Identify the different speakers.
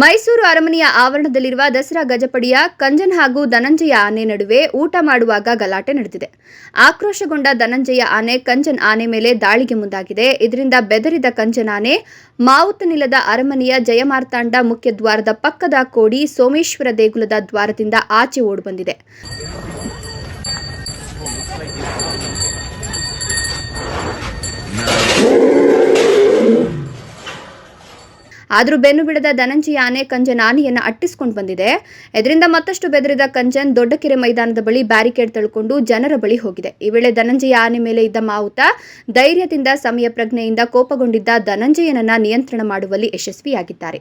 Speaker 1: ಮೈಸೂರು ಅರಮನೆಯ ಆವರಣದಲ್ಲಿರುವ ದಸರಾ ಗಜಪಡಿಯ ಕಂಜನ್ ಹಾಗೂ ಧನಂಜಯ ಆನೆ ನಡುವೆ ಊಟ ಮಾಡುವಾಗ ಗಲಾಟೆ ನಡೆದಿದೆ. ಆಕ್ರೋಶಗೊಂಡ ಧನಂಜಯ ಆನೆ ಕಂಜನ್ ಆನೆ ಮೇಲೆ ದಾಳಿಗೆ ಮುಂದಾಗಿದೆ. ಇದರಿಂದ ಬೆದರಿದ ಕಂಜನ್ ಆನೆ ಮಾವುತನಿಲದ ಅರಮನೆಯ ಜಯಮಾರ್ತಾಂಡ ಮುಖ್ಯ ದ್ವಾರದ ಪಕ್ಕದ ಕೋಡಿ ಸೋಮೇಶ್ವರ ದೇಗುಲದ ದ್ವಾರದಿಂದ ಆಚೆ ಓಡಿಬಂದಿದೆ ಆದರೂ ಬೆನ್ನು ಬಿಡದ ಧನಂಜಯ ಆನೆ ಕಂಜನ್ ಆನೆಯನ್ನು ಅಟ್ಟಿಸಿಕೊಂಡು ಬಂದಿದೆ. ಇದರಿಂದ ಮತ್ತಷ್ಟು ಬೆದರಿದ ಕಂಚನ್ ದೊಡ್ಡಕೆರೆ ಮೈದಾನದ ಬಳಿ ಬ್ಯಾರಿಕೇಡ್ ತಳ್ಕೊಂಡು ಜನರ ಬಳಿ ಹೋಗಿದೆ. ಈ ವೇಳೆ ಧನಂಜಯ ಆನೆ ಮೇಲೆ ಇದ್ದ ಮಾವುತ ಧೈರ್ಯದಿಂದ ಸಮಯ ಪ್ರಜ್ಞೆಯಿಂದ ಕೋಪಗೊಂಡಿದ್ದ ಧನಂಜಯನನ್ನ ನಿಯಂತ್ರಣ ಮಾಡುವಲ್ಲಿ ಯಶಸ್ವಿಯಾಗಿದ್ದಾರೆ.